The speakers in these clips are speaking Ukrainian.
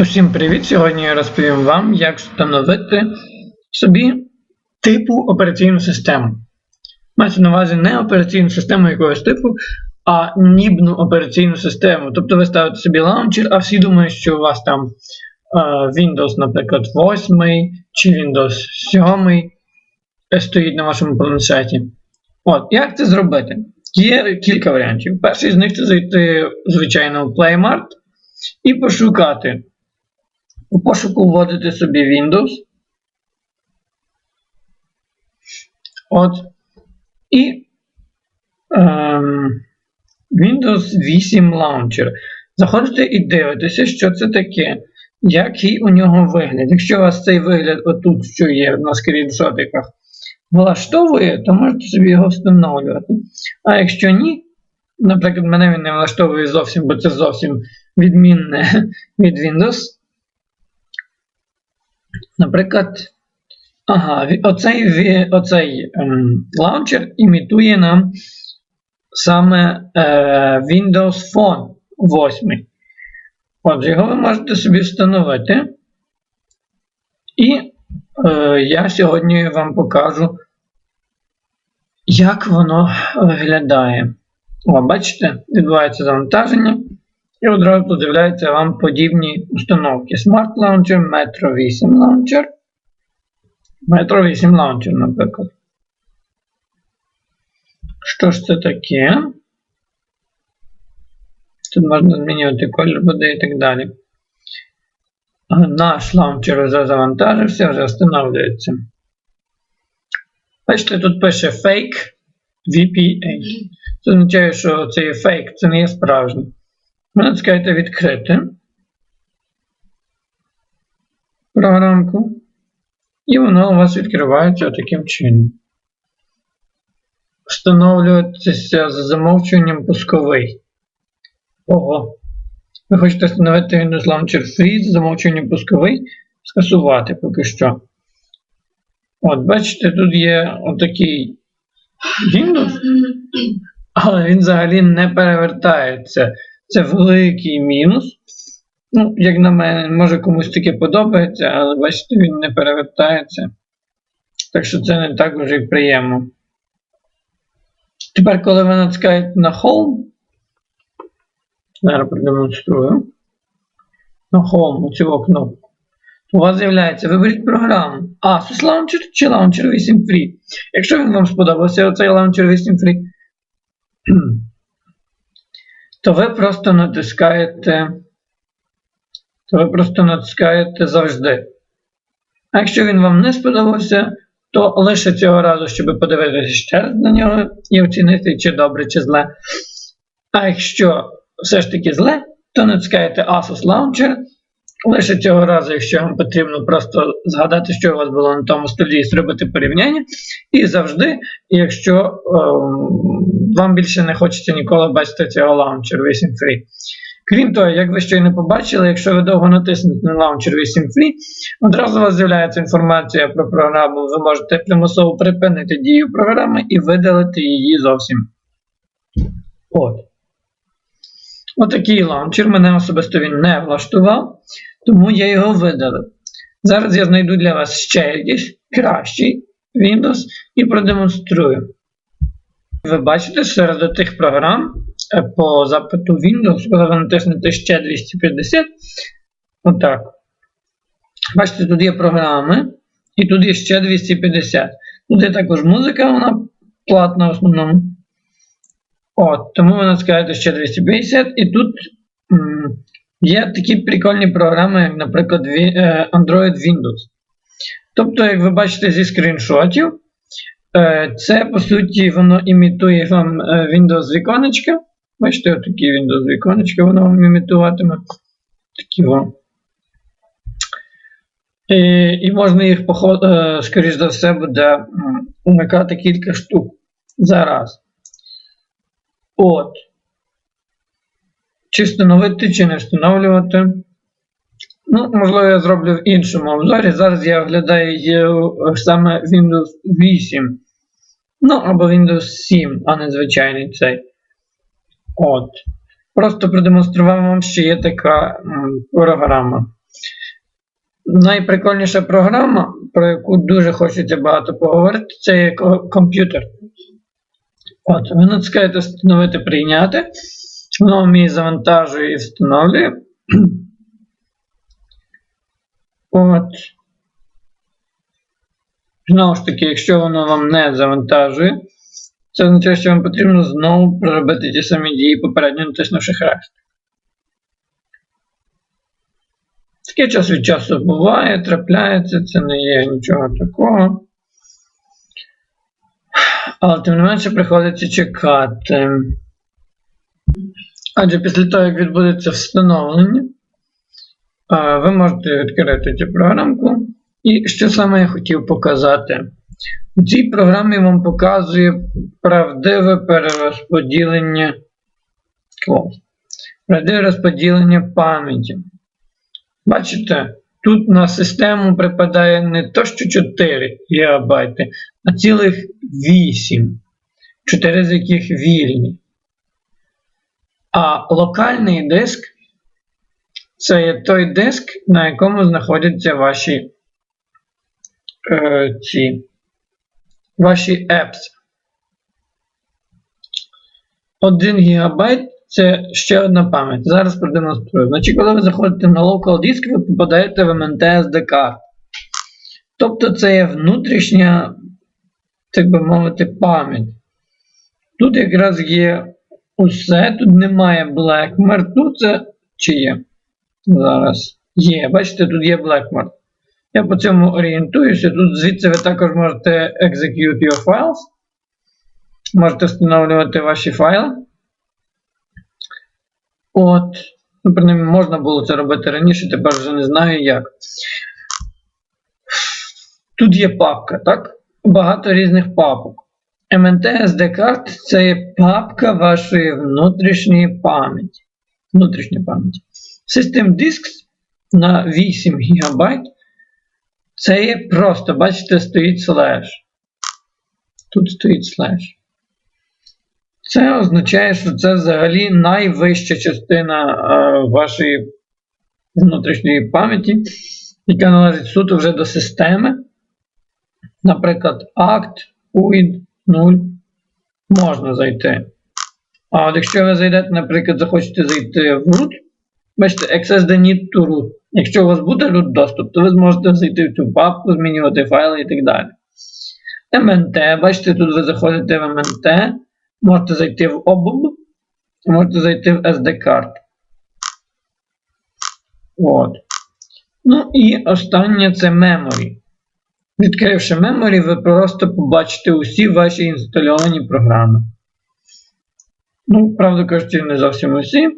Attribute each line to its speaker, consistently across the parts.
Speaker 1: Усім привіт! Сьогодні я розповім вам, як встановити собі типу операційну систему. Мається на увазі не операційну систему якогось типу, а нібну операційну систему. Тобто ви ставите собі лаунчер, а всі думають, що у вас там е, Windows, наприклад, 8 чи Windows 7 стоїть на вашому планшеті. От, як це зробити? Є кілька варіантів. Перший з них це зайти, звичайно, в PlayMart і пошукати. У пошуку вводите собі Windows. От. І ем, Windows 8 Launcher. Заходите і дивитеся, що це таке. Який у нього вигляд. Якщо у вас цей вигляд, отут, що є на скріншотиках, влаштовує, то можете собі його встановлювати. А якщо ні, наприклад, мене він не влаштовує зовсім, бо це зовсім відмінне від Windows. Наприклад, ага, оцей оцей ем, лаунчер імітує нам саме е, Windows Phone 8. Отже, його ви можете собі встановити. І е, я сьогодні вам покажу, як воно виглядає. О, бачите, відбувається завантаження. І одразу з'являються вам подібні установки. Smart Launcher, Metro 8 Launcher. Metro 8 Launcher, наприклад. Що ж це таке? Тут можна змінювати колір води і так далі. Наш лаунчер вже завантажився, вже встановлюється. Бачите, тут пише Fake VPA. Це означає, що це є фейк, це не є справжній. Натискаєте відкрити програмку, і воно у вас відкривається таким чином. Встановлюватися за замовчуванням пусковий. Ого. Ви хочете встановити Windows Launcher Free за замовчуванням пусковий, скасувати поки що. От, бачите, тут є отакий Windows, але він взагалі не перевертається. Це великий мінус. Ну, як на мене, може комусь таке подобається, але бачите, він не перевертається. Так що це не так вже і приємно. Тепер, коли ви натискаєте на Home, зараз продемонструю. На Home, оцю кнопку. У вас з'являється, виберіть програму. Asus Launcher чи Launcher 8 Free. Якщо він вам сподобався, оцей Launcher 8 Free то ви просто натискаєте, то ви просто натискаєте завжди. А якщо він вам не сподобався, то лише цього разу, щоб подивитися ще раз на нього і оцінити, чи добре, чи зле. А якщо все ж таки зле, то натискаєте Asus Launcher. Лише цього разу, якщо вам потрібно просто згадати, що у вас було на тому столі, і зробити порівняння. І завжди, якщо е, вам більше не хочеться ніколи бачити цього лаунчер 8 Free. Крім того, як ви щойно побачили, якщо ви довго натиснете на Launcher 8 Free, одразу у вас з'являється інформація про програму, ви можете примусово припинити дію програми і видалити її зовсім. От. Отакий лаунчер мене особисто він не влаштував, тому я його видалив. Зараз я знайду для вас ще якийсь кращий Windows і продемонструю. Ви бачите, серед тих програм е, по запиту Windows, коли ви натиснете ще 250. Отак. Бачите, тут є програми, і тут є ще 250. Тут є також музика, вона платна в основному. От, Тому ви натискаєте ще 250, і тут м є такі прикольні програми, як, наприклад, е, Android Windows. Тобто, як ви бачите зі скріншотів, е, це, по суті, воно імітує вам е, Windows віконечка. Бачите, отакі Windows віконечка воно вам імітуватиме. Такі вам. І, і можна їх, скоріш за все, буде умикати кілька штук зараз. От. Чи встановити, чи не встановлювати. Ну, можливо, я зроблю в іншому обзорі. Зараз я оглядаю саме Windows 8. Ну, або Windows 7, а не звичайний цей. От. Просто продемонстрував вам, що є така програма. найприкольніша програма, про яку дуже хочеться багато поговорити, це є комп'ютер. От, ви натискаєте встановити прийняти. Воно вміє завантажує і встановлює. От. Знову ж таки, якщо воно вам не завантажує, це означає, що вам потрібно знову проробити ті самі дії, попередньо натиснувши хрест. Таке час від часу буває, трапляється, це не є нічого такого. Але тим не менше приходиться чекати. Адже після того, як відбудеться встановлення, ви можете відкрити цю програмку. І що саме я хотів показати? У цій програмі вам показує правдиве перерозподілення. Правдиве розподілення пам'яті. Бачите, тут на систему припадає не то, що 4 ГБ, а цілих 8, 4 з яких вільні. А локальний диск це є той диск, на якому знаходяться ваші е, ці, ваші apps. 1 ГБ це ще одна пам'ять. Зараз продемонструю. Значить, коли ви заходите на Local Disk, ви попадаєте в MNT SD карт. Тобто це є внутрішня, так би мовити, пам'ять. Тут якраз є усе, тут немає Blackmart, тут це чи є? Зараз. Є, бачите, тут є Blackmart. Я по цьому орієнтуюся. Тут звідси ви також можете execute your files. Можете встановлювати ваші файли. От. Ну, принаймні, можна було це робити раніше, тепер вже не знаю як. Тут є папка, так? Багато різних папок. MNT SD карт це є папка вашої внутрішньої пам'яті. Внутрішньої пам'яті. System Disks на 8 ГБ. Це є просто, бачите, стоїть слеш. Тут стоїть слеш. Це означає, що це взагалі найвища частина е, вашої внутрішньої пам'яті, яка належить суто вже до системи. Наприклад, акт, UID 0 можна зайти. А от якщо ви зайдете, наприклад, захочете зайти в root, бачите, access the need to root. Якщо у вас буде root доступ, то ви зможете зайти в цю папку, змінювати файли і так далі. MNT, бачите, тут ви заходите в MNT, можете зайти в OBB, можете зайти в SD карт. От. Ну і останнє це Memory. Відкривши Memory, ви просто побачите усі ваші інстальовані програми. Ну, правда кажучи, не зовсім усі.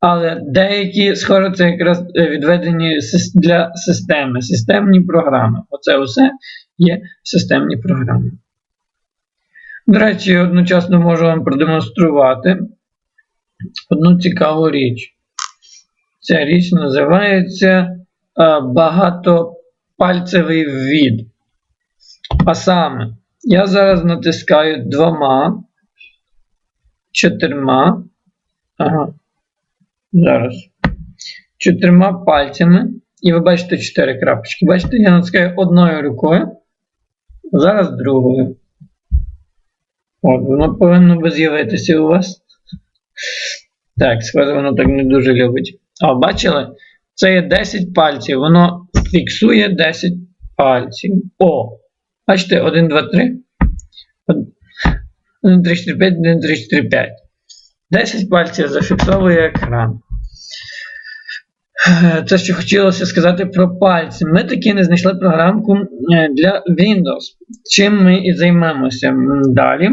Speaker 1: Але деякі, схоже, це якраз е, відведені для системи, системні програми. Оце усе є системні програми. До речі, одночасно можу вам продемонструвати одну цікаву річ. Ця річ називається е, багатопальцевий ввід. А саме, я зараз натискаю двома, чотирма. Ага. Зараз. Чотирма пальцями. І ви бачите чотири крапочки. Бачите, я натискаю одною рукою. Зараз другою. От, воно повинно би з'явитися у вас. Так, схоже, воно так не дуже любить. А, бачили? Це є 10 пальців. Воно фіксує 10 пальців. О! Бачите, 1, 2, 3. 1, 3, 4, 5, 1, 3, 4, 5. 10 пальців зафіксовує екран. Це що хотілося сказати про пальці. Ми таки не знайшли програмку е, для Windows. Чим ми і займемося далі.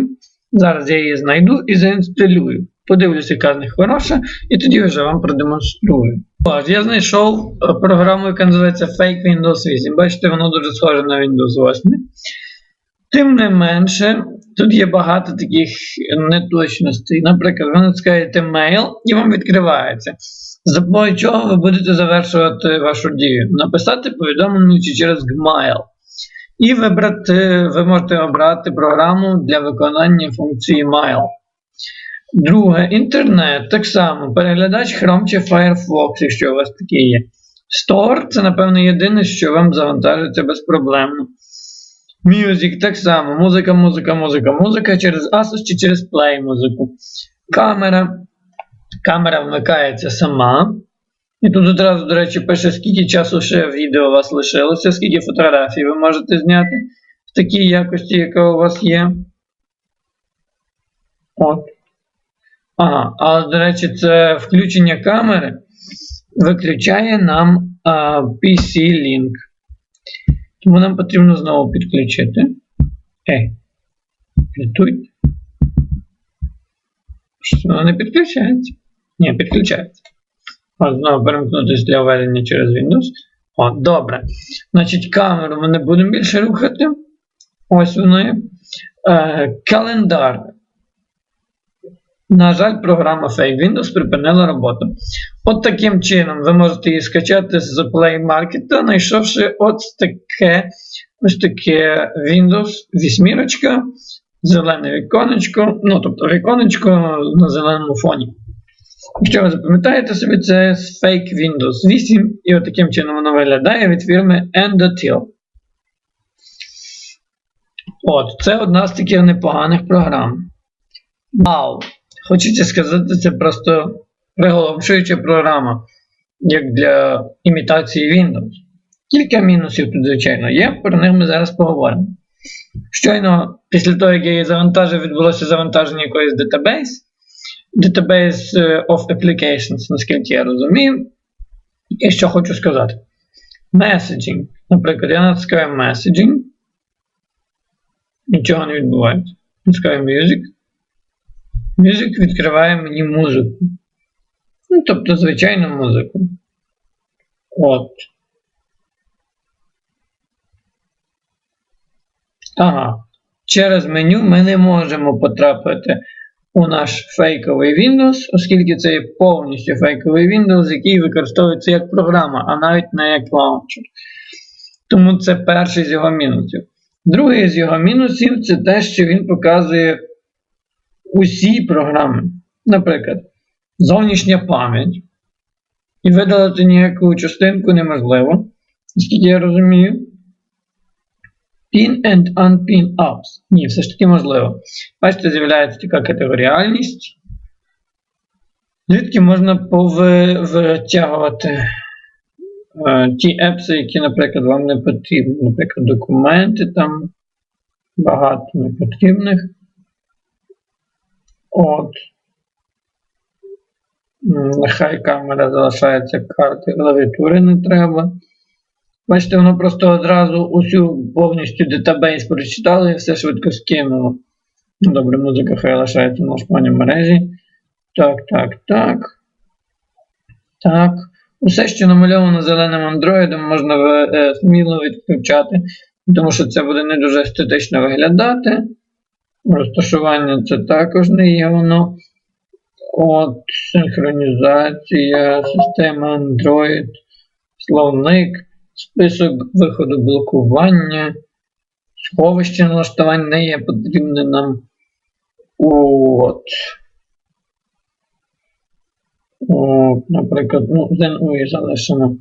Speaker 1: Зараз я її знайду і заінсталюю. Подивлюся, яка з них хороша, і тоді вже вам продемонструю. Я знайшов е, програму, яка називається Fake Windows 8. Бачите, воно дуже схоже на Windows 8. Тим не менше, тут є багато таких неточностей. Наприклад, ви натискаєте mail і вам відкривається. За чого ви будете завершувати вашу дію? Написати повідомлення чи через Gmail. І вибрати, ви можете обрати програму для виконання функції Mail. Друге, інтернет. Так само, переглядач Chrome чи Firefox, якщо у вас такий є. Store це, напевно, єдине, що вам завантажиться безпроблемно. Music так само. Музика, музика, музика, музика через Asus чи через Play музику. Камера. Камера вмикається сама. І тут одразу, до речі, пише, скільки часу ще відео у вас лишилося, скільки фотографій ви можете зняти в такій якості, яка у вас є. От. Ага, а до речі, це включення камери виключає нам а, PC-Link. Тому нам потрібно знову підключити. Ей, рятуйте. Що воно не підключається? Ні, підключається. От, знову перемкнутися для введення через Windows. О, добре. Значить, камеру ми не будемо більше рухати. Ось воно є. Е, календар. На жаль, програма Fake Windows припинила роботу. От таким чином ви можете її скачати з Play Market, знайшовши от таке ось таке Windows 8, зелене віконечко, ну тобто віконечко на зеленому фоні. Якщо ви запам'ятаєте собі, це Fake Windows 8, і от таким чином воно виглядає від фірми Endotil. От, це одна з таких непоганих програм. Вау! Хочеться сказати, це просто приголомшуюча програма, як для імітації Windows. Кілька мінусів тут, звичайно, є, про них ми зараз поговоримо. Щойно, після того, як я її завантажив, відбулося завантаження якоїсь database. Database е, of Applications, наскільки я розумію. І що хочу сказати. Messaging. Наприклад, я натискаю Messaging. Нічого не відбувається. Натискаю Music. Music відкриває мені музику. Ну, тобто, звичайну музику. От. Ага. Через меню ми не можемо потрапити у наш фейковий Windows, оскільки це є повністю фейковий Windows, який використовується як програма, а навіть не як лаунчер. Тому це перший з його мінусів. Другий з його мінусів це те, що він показує усі програми. Наприклад, зовнішня пам'ять. І видалити ніяку частинку неможливо, наскільки я розумію. Pin and Unpin Apps. Ні, все ж таки можливо. Бачите, з'являється така категоріальність. Звідки можна повитягувати е, ті епси, які, наприклад, вам не потрібні. Наприклад, документи там багато непотрібних. От. Нехай камера залишається карти, клавіатури не треба. Бачите, воно просто одразу усю повністю датабейс прочитало і все швидко скинуло. Ну, добре, музика хай лишається на шпані мережі. Так, так, так. Так. Усе, що намальовано зеленим андроїдом, можна е, сміло відключати, тому що це буде не дуже естетично виглядати. Розташування це також не воно. От, синхронізація, система Android, словник, список виходу блокування, сховище налаштувань не є потрібне нам. От. От, Наприклад, ну, ZenUI залишимо.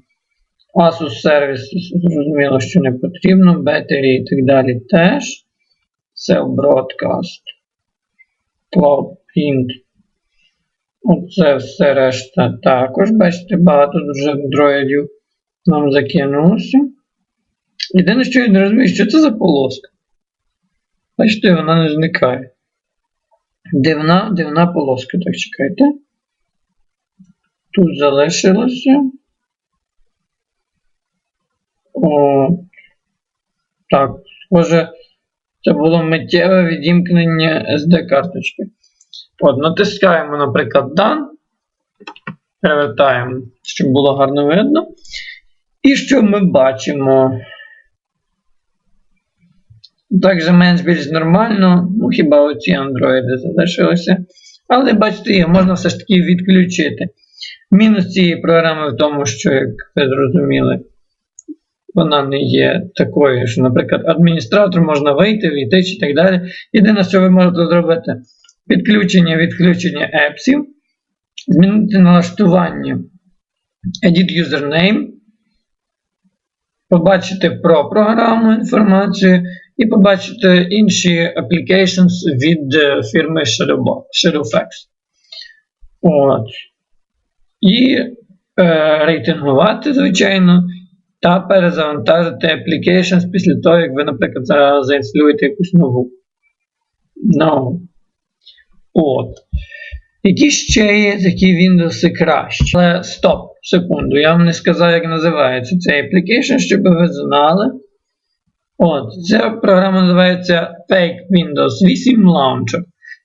Speaker 1: Asus Service, зрозуміло, що не потрібно, Battery і так далі теж. Cell Broadcast, Cloud Print. Оце все решта також. Бачите, багато дуже андроїдів нам закинулося. Єдине, що я не розумію, що це за полоска. Бачите, вона не зникає. Дивна, дивна полоска, так чекайте. Тут залишилося. О, Так, схоже. Це було миттєве відімкнення SD-карточки. От, Натискаємо, наприклад, Done. Перевертаємо, щоб було гарно видно. І що ми бачимо? Так же менш-більш нормально, ну хіба оці андроїди залишилися. Але бачите, їх можна все ж таки відключити. Мінус цієї програми в тому, що, як ви зрозуміли, вона не є такою, що, наприклад, адміністратор можна вийти, війти чи так далі. Єдине, що ви можете зробити, підключення відключення епсів, змінити налаштування Edit Username, побачити про програму інформацію і побачити інші applications від е, фірми Shadow- ShadowFX. От. І е, рейтингувати, звичайно, та перезавантажити applications після того, як ви, наприклад, за- заінсталюєте якусь нову. Ну. От. Які ще є такі Windows кращі? Але стоп, секунду, я вам не сказав, як називається цей application, щоб ви знали. От, ця програма називається Fake Windows 8 Launcher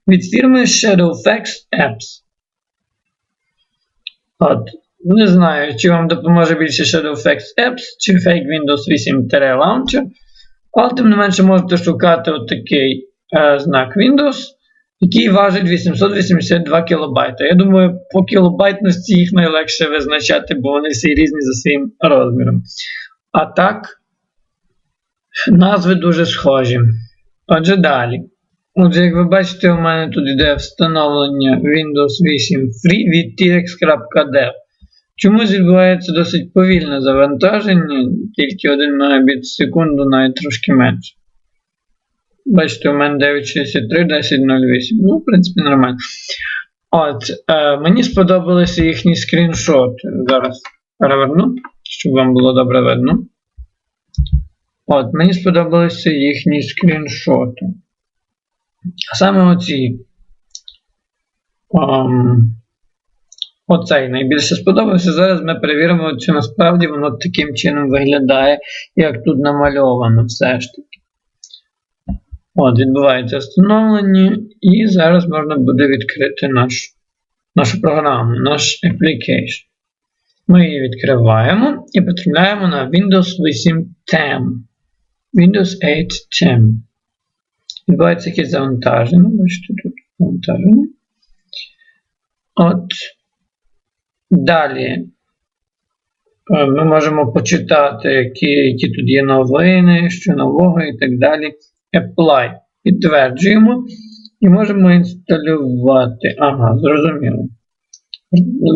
Speaker 1: від фірми ShadowFX Apps. От, не знаю, чи вам допоможе більше ShadowFX Apps чи Fake Windows 8 Launcher, але тим не менше можете шукати отакий е, знак Windows, який важить 882 кБ. Я думаю, по кілобайтності їх найлегше визначати, бо вони всі різні за своїм розміром. А так, назви дуже схожі. Отже, далі. Отже, як ви бачите, у мене тут йде встановлення Windows 8 Free від tx.dev. Чомусь відбувається досить повільне завантаження, тільки 1 Мбіт в секунду, навіть трошки менше. Бачите, у мене 963, 1008. Ну, в принципі, нормально. От, е, мені сподобалися їхні скріншоти. Зараз переверну, щоб вам було добре видно. От, мені сподобалися їхні скріншоти. А саме оці. Um, оцей найбільше сподобався. Зараз ми перевіримо, чи насправді воно таким чином виглядає, як тут намальовано все ж таки. От, відбувається встановлення, і зараз можна буде відкрити наш, нашу програму, наш application. Ми її відкриваємо і потрапляємо на Windows 8 10. Windows 8 10. Відбувається якесь завантаження. Бачите, тут завантаження. От. Далі. е, Ми можемо почитати, які, які тут є новини, що нового і так далі. Apply. Підтверджуємо. І можемо інсталювати. Ага, зрозуміло.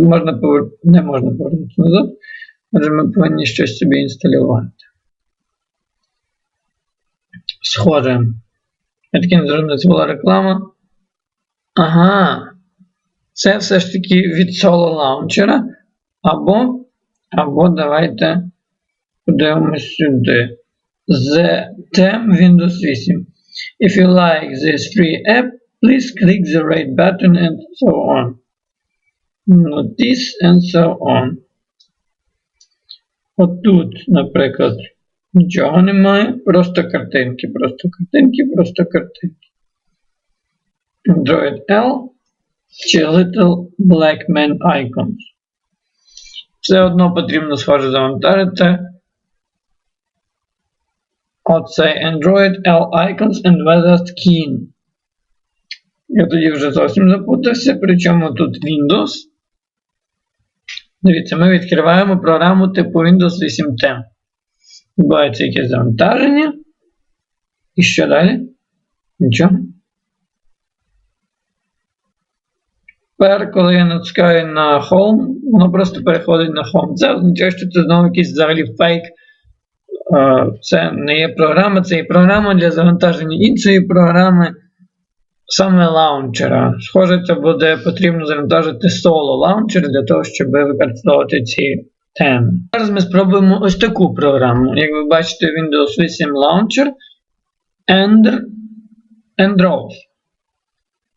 Speaker 1: Можна повер... Не можна повернути назад. Отже, ми повинні щось собі інсталювати. Схоже. Я таким зрозумів, це була реклама. Ага. Це все ж таки від Solo Launcher. Або, або давайте подивимось сюди. The TEM Windows 8. If you like this free app, please click the rate button and so on. Notice and so on. Отут, наприклад, нічого немає. Просто картинки, просто картинки, просто картинки. Android L Little Black Man Icons. Все одно потрібно схоже завантажити. Оцей Android L Icons and Weather Skin. Я тоді вже зовсім запутався, причому тут Windows. Дивіться, ми відкриваємо програму типу Windows 8 10. Відбувається якесь завантаження. І що далі? Нічого. Тепер, коли я натискаю на Home, воно просто переходить на Home. Це означає, що це знову якийсь взагалі фейк. Е, Це не є програма, це є програма для завантаження іншої програми, саме лаунчера. Схоже, це буде потрібно завантажити соло лаунчер для того, щоб використовувати ці теми. Зараз ми спробуємо ось таку програму. Як ви бачите, Windows 8 Launcher and, and.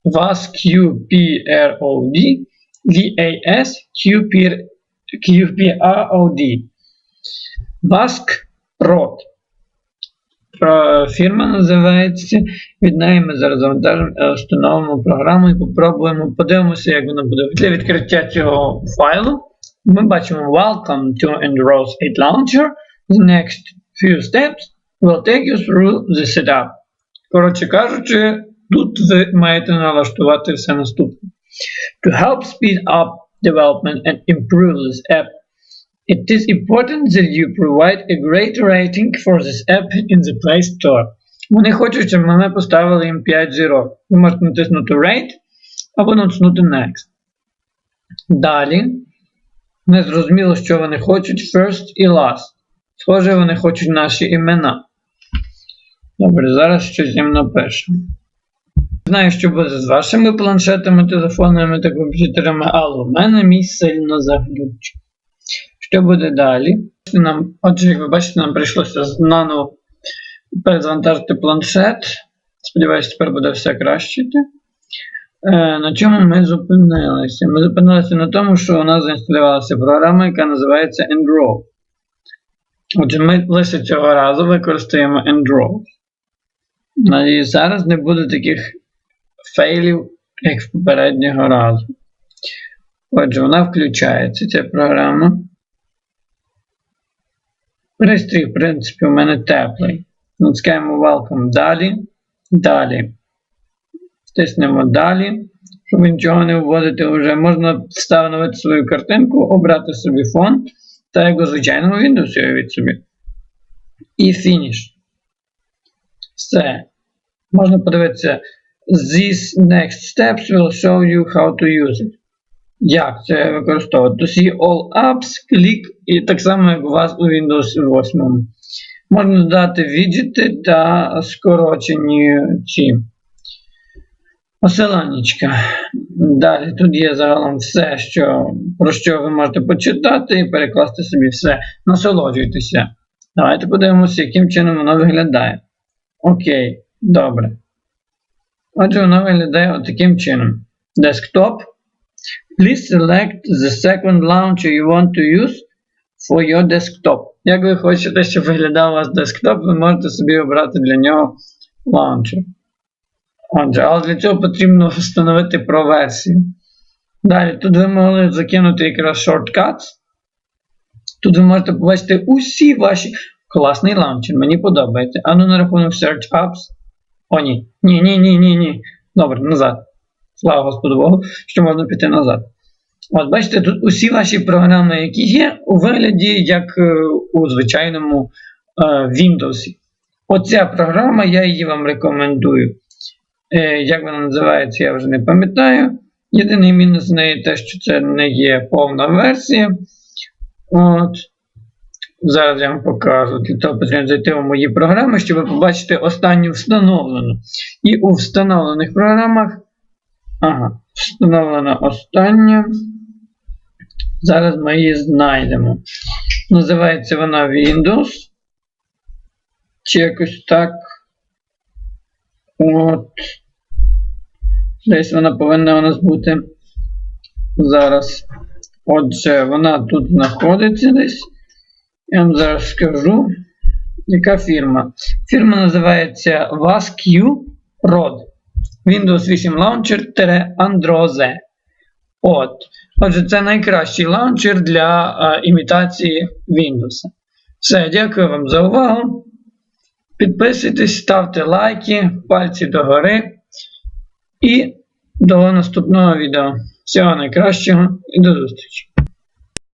Speaker 1: VAS-QPROD, VAS-QPROD. VASC Prod. Про- Фірма називається. Від неї ми зараз завантажимо, е, встановимо програму і попробуємо, подивимося, як вона буде. Для відкриття цього файлу ми бачимо Welcome to Andros 8 Launcher. The next few steps will take you through the setup. Коротше кажучи, тут ви маєте налаштувати все наступне. To help speed up development and improve this app, it is important that you provide a great rating for this app in the Play Store. Вони хочуть, щоб ми поставили їм 5 зірок. Ви можете натиснути Rate або натиснути Next. Далі. Не зрозуміло, що вони хочуть first і last. Схоже, вони хочуть наші імена. Добре, зараз щось їм напишемо. Знаю, що буде з вашими планшетами, телефонами та комп'ютерами, але у мене мій сильно заглючив. Що буде далі? Нам, отже, як ви бачите, нам прийшлося наново перезавантажити планшет. Сподіваюсь, тепер буде все краще. Е, на чому ми зупинилися? Ми зупинилися на тому, що у нас заінсталювалася програма, яка називається Endraw. Отже, ми лише цього разу використаємо Endraw. Надіюсь, зараз не буде таких фейлів, як в попереднього разу. Отже, вона включається, ця програма. Пристрій, в принципі, у мене теплий. Натискаємо Welcome далі. Далі. Стиснемо далі. Щоб нічого не вводити, вже можна встановити свою картинку, обрати собі фон, та як у звичайному Windows уявіть собі. І фініш. Все. Можна подивитися. These next steps will show you how to use it. Як це використовувати? To see all apps, клік, і так само, як у вас у Windows 8. Можна додати віджити та скорочені ці посиланнячка. Далі тут є загалом все, що, про що ви можете почитати і перекласти собі все. Насолоджуйтеся. Давайте подивимося, яким чином воно виглядає. Окей, добре. Отже, воно виглядає отаким чином. Desktop. Please select the second launcher you want to use for your desktop. Як ви хочете, щоб виглядав у вас десктоп, ви можете собі обрати для нього лаунчер. Отже, але для цього потрібно встановити про версію. Далі, тут ви могли закинути якраз shortcuts. Тут ви можете побачити усі ваші. Класний лаунчер, мені подобається. А ну на рахунок Search Apps. О, ні. Ні, ні, ні, ні, ні. Добре, назад. Слава Господу Богу, що можна піти назад. От, бачите, тут усі ваші програми, які є, у вигляді, як е, у звичайному е, Windows. Оця програма, я її вам рекомендую. Е, як вона називається, я вже не пам'ятаю. Єдиний мінус неї те, що це не є повна версія. От. Зараз я вам покажу. Для того потрібно зайти у мої програми, щоб побачити останню встановлену. І у встановлених програмах. Ага, встановлена остання. Зараз ми її знайдемо. Називається вона Windows. Чи якось так. От. Десь вона повинна у нас бути. Зараз. Отже, вона тут знаходиться десь. Я вам зараз скажу. Яка фірма? Фірма називається VASQ Rod. Windows 8 Launcher-Androze. От. Отже, це найкращий лаунчер для а, імітації Windows. Все, дякую вам за увагу. Підписуйтесь, ставте лайки, пальці догори. І до наступного відео. Всього найкращого і до зустрічі!